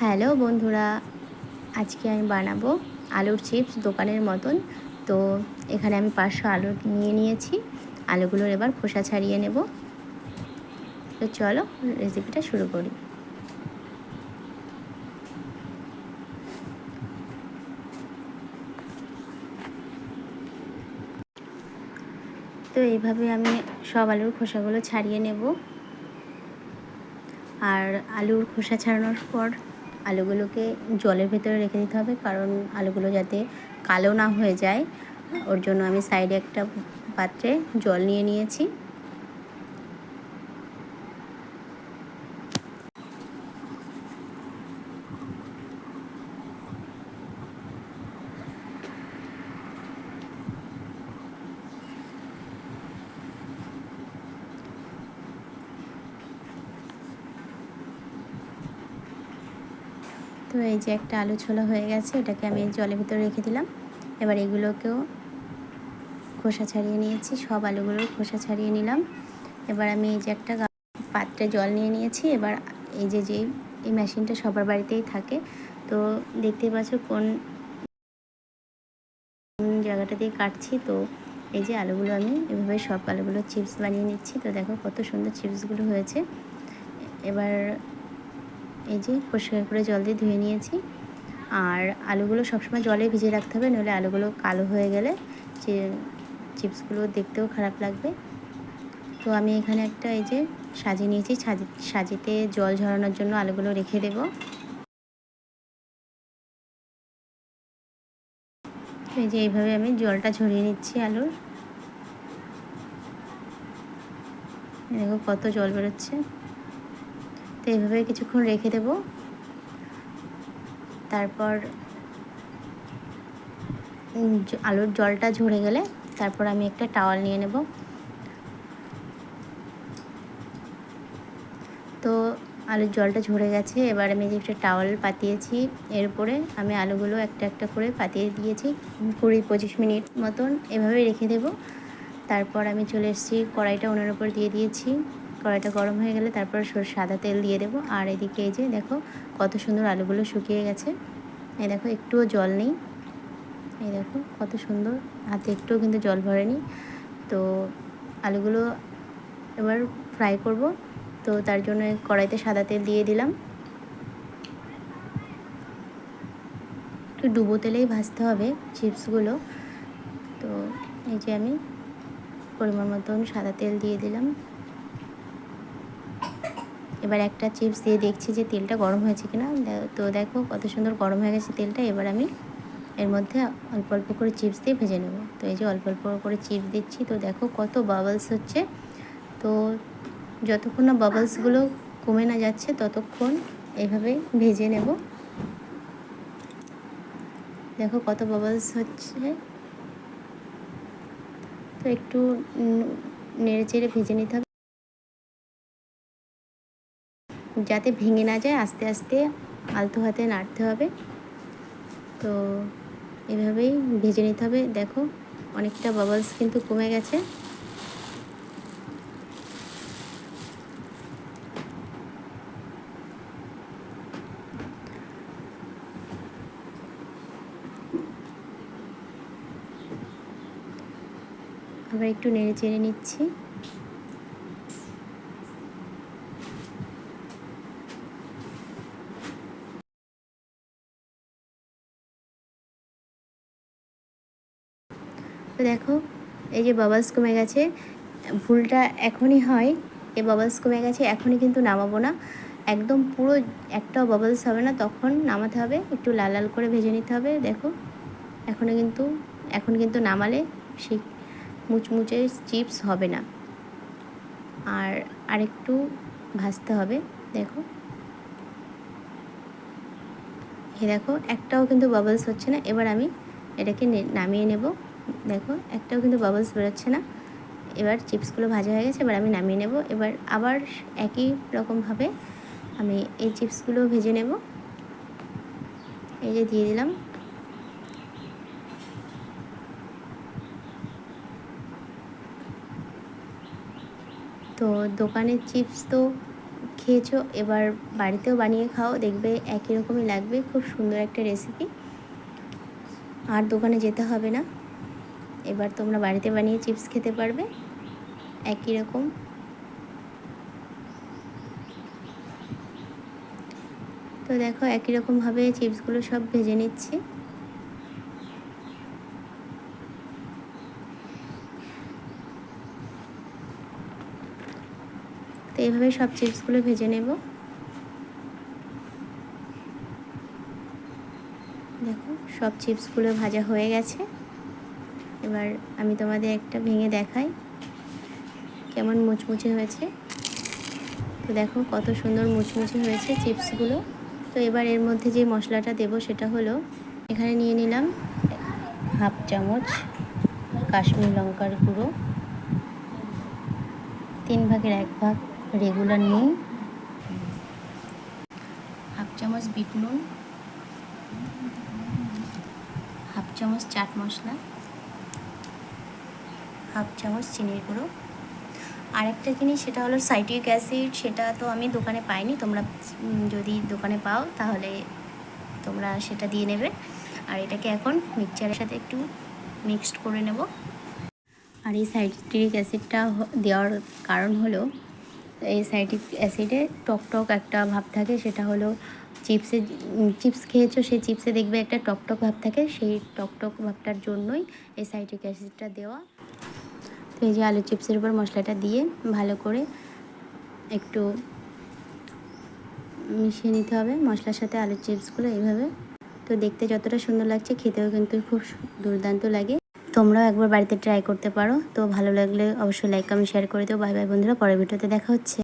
Hello বন্ধুরা, আজকে আমি বানাবো আলুর চিপস দোকানের মতন। তো এখানে আমি পাঁচশো আলু নিয়ে নিয়েছি। আলুগুলোর এবার খোসা ছাড়িয়ে নেব। তো চলো রেসিপিটা শুরু করি। তো এইভাবে আমি সব আলুর খোসাগুলো ছাড়িয়ে নেব। আর আলুর খোসা ছাড়ানোর পর আলুগুলোকে জলের ভেতরে রেখে দিতে হবে, কারণ আলুগুলো যাতে কালো না হয়ে যায়। ওর জন্য আমি সাইডে একটা পাত্রে জল নিয়ে নিয়েছি। তো এই যে একটা আলু ছোলা হয়ে গেছে, এটাকে আমি জলের ভিতরে রেখে দিলাম। এবার এগুলোকেও খোসা ছাড়িয়ে নিয়েছি, সব আলুগুলোর খোসা ছাড়িয়ে নিলাম। এবার আমি এই যে একটা পাত্রে জল নিয়ে নিয়েছি। এবার এই যে যে এই মেশিনটা সবার বাড়িতেই থাকে। তো দেখতেই পাচ্ছ কোন জায়গাটা দিয়ে কাটছি। তো এই যে আলুগুলো আমি এভাবে সব আলুগুলো চিপস বানিয়ে নিচ্ছি। তো দেখো কত সুন্দর চিপসগুলো হয়েছে। এবার এই যে পরিষ্কার করে জল দিয়ে ধুয়ে নিয়েছি। আর আলুগুলো সবসময় জলে ভিজিয়ে রাখতে হবে, নইলে আলুগুলো কালো হয়ে গেলে যে চিপসগুলো দেখতেও খারাপ লাগবে। তো আমি এখানে একটা এই যে সাজিয়ে নিয়েছি সাজিতে জল ঝরানোর জন্য আলুগুলো রেখে দেব। এই যে এইভাবে আমি জলটা ঝরিয়ে নিচ্ছি আলুর। দেখো কত জল বেরোচ্ছে। তো এইভাবে কিছুক্ষণ রেখে দেব। তারপর আলুর জলটা ঝরে গেলে তারপর আমি একটা টাওয়াল নিয়ে নেব। তো আলুর জলটা ঝরে গেছে, এবার আমি যে একটা টাওয়াল পাতিয়েছি, এর উপরে আমি আলুগুলো একটা একটা করে পাতিয়ে দিয়েছি। কুড়ি পঁচিশ মিনিট মতন এভাবে রেখে দেব। তারপর আমি চলে এসেছি, কড়াইটা ওনার উপর দিয়ে দিয়েছি। কড়াইটা গরম হয়ে গেলে তারপর সাদা তেল দিয়ে দেবো। আর এদিকে এই যে দেখো কত সুন্দর আলুগুলো শুকিয়ে গেছে। এই দেখো একটুও জল নেই। এই দেখো কত সুন্দর। হাতে একটুও কিন্তু জল ভরেনি। তো আলুগুলো এবার ফ্রাই করব। তো তার জন্য কড়াইতে সাদা তেল দিয়ে দিলাম। একটু ডুবো তেলেই ভাজতে হবে চিপসগুলো। তো এই যে আমি পরিমাণ মতন সাদা তেল দিয়ে দিলাম। এবার একটা চিপস দিয়ে দেখছি যে তেলটা গরম হয়েছে কিনা। তো দেখো কত সুন্দর গরম হয়ে গেছে তেলটা। এবার আমি এর মধ্যে অল্প অল্প করে চিপস দিয়ে ভেজে নেব। তো এই যে অল্প অল্প করে চিপস দিচ্ছি, তো দেখো কত বাবলস হচ্ছে। তো যতক্ষণ না বাবলসগুলো কমে না যাচ্ছে, ততক্ষণ এইভাবে ভেজে নেব। দেখো কত বাবলস হচ্ছে। তো একটু নেড়ে চেড়ে ভেজে নিতে হবে। যাতে ভেঙে না যায়, আস্তে আস্তে আলতো হাতে নাড়তে হবে। তো এভাবেই ভেজে নিতে হবে। দেখো, অনেকটা বাবলস কিন্তু কমে গেছে। আবার একটু নেড়ে চেড়ে নিচ্ছি। দেখো, এই যে বাবালস কমে গেছে, ভুলটা এখনই হয় এ বাবালস কমে গেছে, এখনই কিন্তু নামাবো না। একদম পুরো একটাও বাবলস হবে না, তখন নামাতে হবে, একটু লাল লাল করে ভেজে নিতে হবে, দেখো। এখনও কিন্তু, এখন কিন্তু নামালে সেই মুচমুচে চিপস হবে না। আর আরেকটু ভাজতে হবে, দেখো। এ দেখো, একটাও কিন্তু বাবলস হচ্ছে না, এবার আমি এটাকে নামিয়ে নেব। দেখো, একটাও কিন্তু বাবলস বেরোচ্ছে না। এবার চিপসগুলো ভাজা হয়ে গেছে, এবার আমি নামিয়ে নেব। এবার আবার একই রকমভাবে আমি এই চিপসগুলো ভেজে নেব। এই যে দিয়ে দিলাম। তো দোকানের চিপস তো খেয়েছো, এবার বাড়িতেও বানিয়ে খাও, দেখবে একই রকমই লাগবে। খুব সুন্দর একটা রেসিপি আর দোকানে যেতে হবে না। এবার তোমরা বাড়িতে বানিয়ে চিপস খেতে পারবে। একই রকম। তো দেখো, একই রকমভাবে চিপসগুলো সব ভেজে নিচ্ছি। তো এইভাবে সব চিপসগুলো ভেজে নেব। দেখো, সব চিপসগুলো ভাজা হয়ে গেছে। এবার আমি তোমাদের একটা ভেঙে দেখাই। কেমন মুচমুচে হয়েছে। তো দেখো কত সুন্দর মুচমুচে হয়েছে চিপসগুলো। তো এবার এর মধ্যে যে মশলাটা দেব সেটা হলো, এখানে নিয়ে নিলাম হাফ চামচ কাশ্মীর লঙ্কার গুঁড়ো, তিন ভাগের এক ভাগ রেগুলার নুন, হাফ চামচ বিট নুন, হাফ চামচ চাট মশলা হাফ চামচ চিনির গুঁড়ো। আরেকটা জিনিস সেটা হলো সাইট্রিক অ্যাসিড, সেটা তো আমি দোকানে পাইনি, তোমরা যদি দোকানে পাও তাহলে তোমরা সেটা দিয়ে নেবে। আর এটাকে এখন মিক্সচারের সাথে একটু মিক্সড করে নেব। আর এই সাইট্রিক অ্যাসিডটা দেওয়ার কারণ হলো, এই সাইট্রিক অ্যাসিডে টক টক একটা ভাব থাকে, সেটা হলো চিপসে চিপস খেয়েছো, সেই চিপসে দেখবে একটা টক টক ভাব থাকে, সেই টক টক ভাবটার জন্যই এই সাইট্রিক অ্যাসিডটা দেওয়া। তো এই যে আলু চিপসের উপর মশলাটা দিয়ে ভালো করে একটু মিশিয়ে নিতে হবে। মশলার সাথে আলু চিপসগুলো এইভাবে। তো দেখতে যতটা সুন্দর লাগছে, খেতেও কিন্তু খুব দুর্দান্ত লাগে। তোমরাও একবার বাড়িতে ট্রাই করতে পারো। তো ভালো লাগলে অবশ্যই লাইক কমেন্ট শেয়ার করে দেবো বাই বাই বন্ধুরা, পরের ভিডিওতে দেখা হচ্ছে।